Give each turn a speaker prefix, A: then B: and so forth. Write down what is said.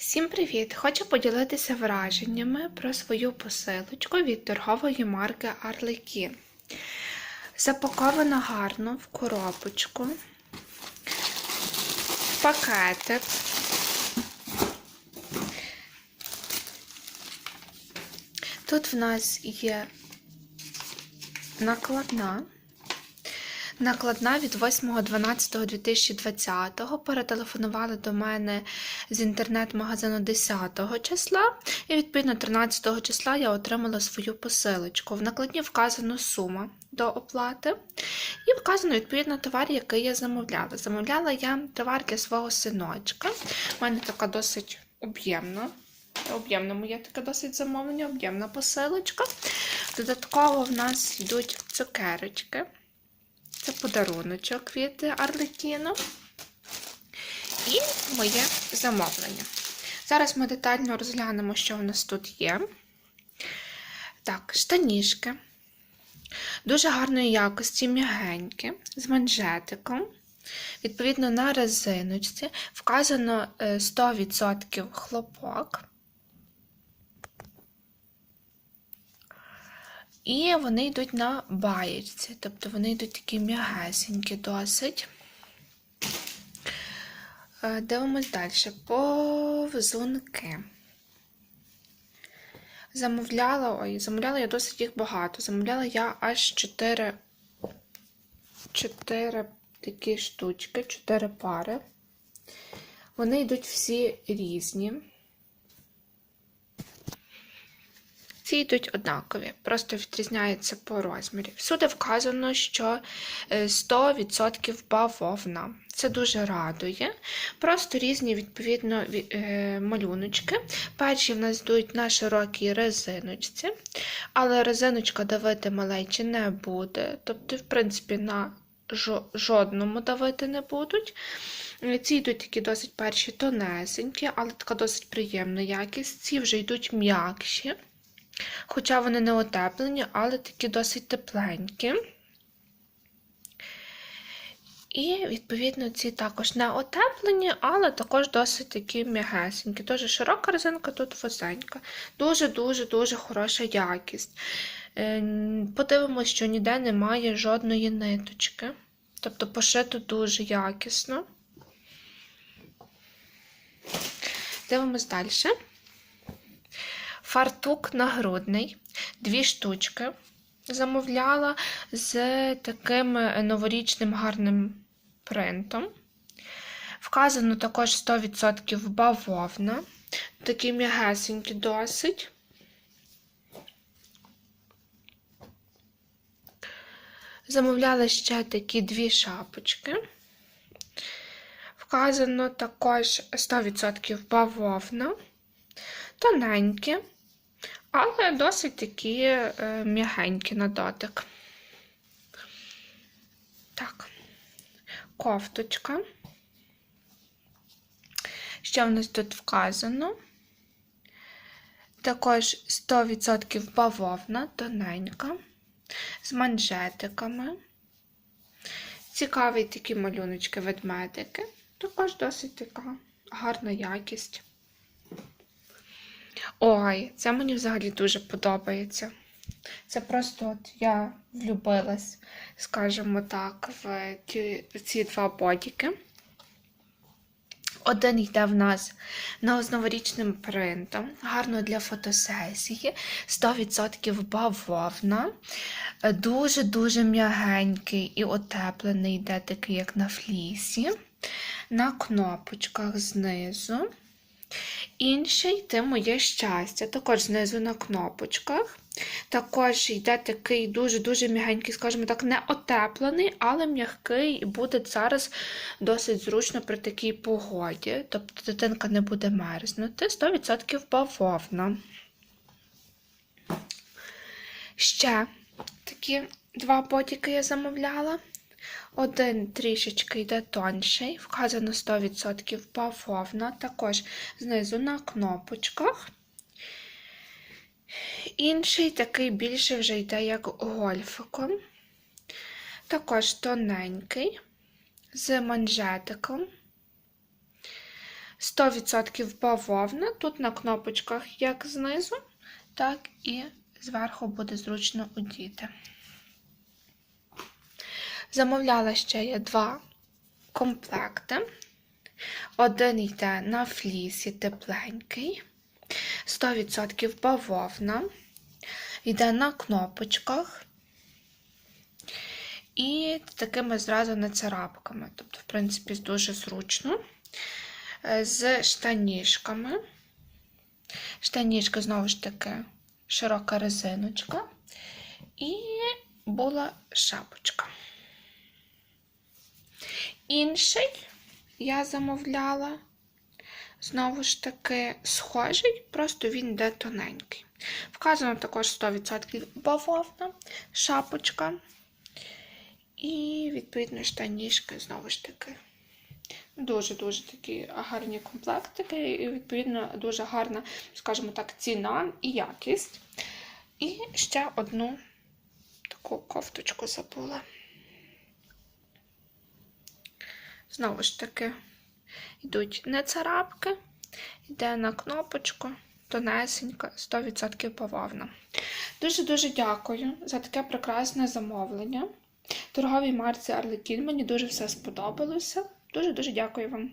A: Всім привіт! Хочу поділитися враженнями про свою посилочку від торгової марки Arlequin. Запакована гарно в коробочку, в пакетик. Тут в нас є накладна. Накладна від 8.12.2020 перетелефонували до мене з інтернет-магазину 10 числа, і відповідно 13 числа я отримала свою посилочку. В накладні вказана сума до оплати, і вказано відповідно товар, який я замовляла. Замовляла я товар для свого синочка. У мене така досить об'ємна. Об'ємне моє таке досить замовлення, об'ємна посилочка. Додатково в нас йдуть цукерочки. Це подаруночок від Арлекіно. І моє замовлення. Зараз ми детально розглянемо, що в нас тут є. Так, штанішки. Дуже гарної якості, м'ягенькі, з манжетиком. Відповідно, на резиночці вказано 100% хлопок. І вони йдуть на баєчці, тобто вони йдуть такі м'ягесенькі досить. Е, Дивимось далі. Повзунки. Замовляла, ой, замовляла я досить їх багато. Замовляла я аж 4, 4 такі штучки, 4 пари. Вони йдуть всі різні. Ці йдуть однакові, просто відрізняються по розмірі. Всюди вказано, що 100% бавовна. Це дуже радує. Просто різні, відповідно, малюночки. Перші в нас йдуть на широкій резиночці, але резиночка давити малечі не буде. Тобто, в принципі, на жодному давити не будуть. Ці йдуть такі досить перші тонесенькі, але така досить приємна якість. Ці вже йдуть м'якші. Хоча вони не отеплені, але такі досить тепленькі. І, відповідно, ці також не отеплені, але також досить такі м'ягесенькі. Дуже широка резинка, тут вузенька. Дуже-дуже-дуже хороша якість. Подивимось, що ніде немає жодної ниточки. Тобто пошито дуже якісно. Дивимось далі. Фартук нагрудний, дві штучки. Замовляла з таким новорічним гарним принтом. Вказано також 100% бавовна. Такі м'ягесенькі досить. Замовляла ще такі дві шапочки. Вказано також 100% бавовна. Тоненькі, але досить такі е, м'ягенькі на дотик. Так, кофточка. Що в нас тут вказано? Також 100% бавовна, тоненька, з манжетиками. Цікаві такі малюночки ведмедики. Також досить така гарна якість. Ой, це мені взагалі дуже подобається. Це просто от я влюбилась, скажімо так, в в ці два бодіки. Один йде в нас на новорічним принтом, гарно для фотосесії, 100% бавовна, дуже-дуже м'ягенький і отеплений, йде такий, як на флісі, на кнопочках знизу. Інший це моє щастя, також знизу на кнопочках. Також йде такий дуже-дуже м'ягенький, скажімо так, не отеплений, але м'який і буде зараз досить зручно при такій погоді. Тобто дитинка не буде мерзнути. 100% бавовна. Ще такі два потіки я замовляла. Один трішечки йде тонший, вказано 100% бавовна, також знизу на кнопочках. Інший такий більше вже йде як гольфиком. Також тоненький, з манжетиком. 100% бавовна. Тут на кнопочках як знизу, так і зверху буде зручно удіти. Замовляла ще я два комплекти. Один йде на флісі тепленький, 100% бавовна, йде на кнопочках і такими зразу не царапками. Тобто, в принципі, дуже зручно. Е, З штанішками. Штанішки, знову ж таки, широка резиночка. І була шапочка. Інший я замовляла, знову ж таки, схожий, просто він йде тоненький. Вказано також 100% бавовна, шапочка. І, відповідно, штанішки, знову ж таки. Дуже-дуже такі гарні комплектики, і, відповідно, дуже гарна, скажімо так, ціна і якість. І ще одну таку кофточку забула. Знову ж таки, йдуть не царапки, йде на кнопочку, тонесенька, 100% бавовна. Дуже-дуже дякую за таке прекрасне замовлення. Торговій марці Арлекін мені дуже все сподобалося. Дуже-дуже дякую вам.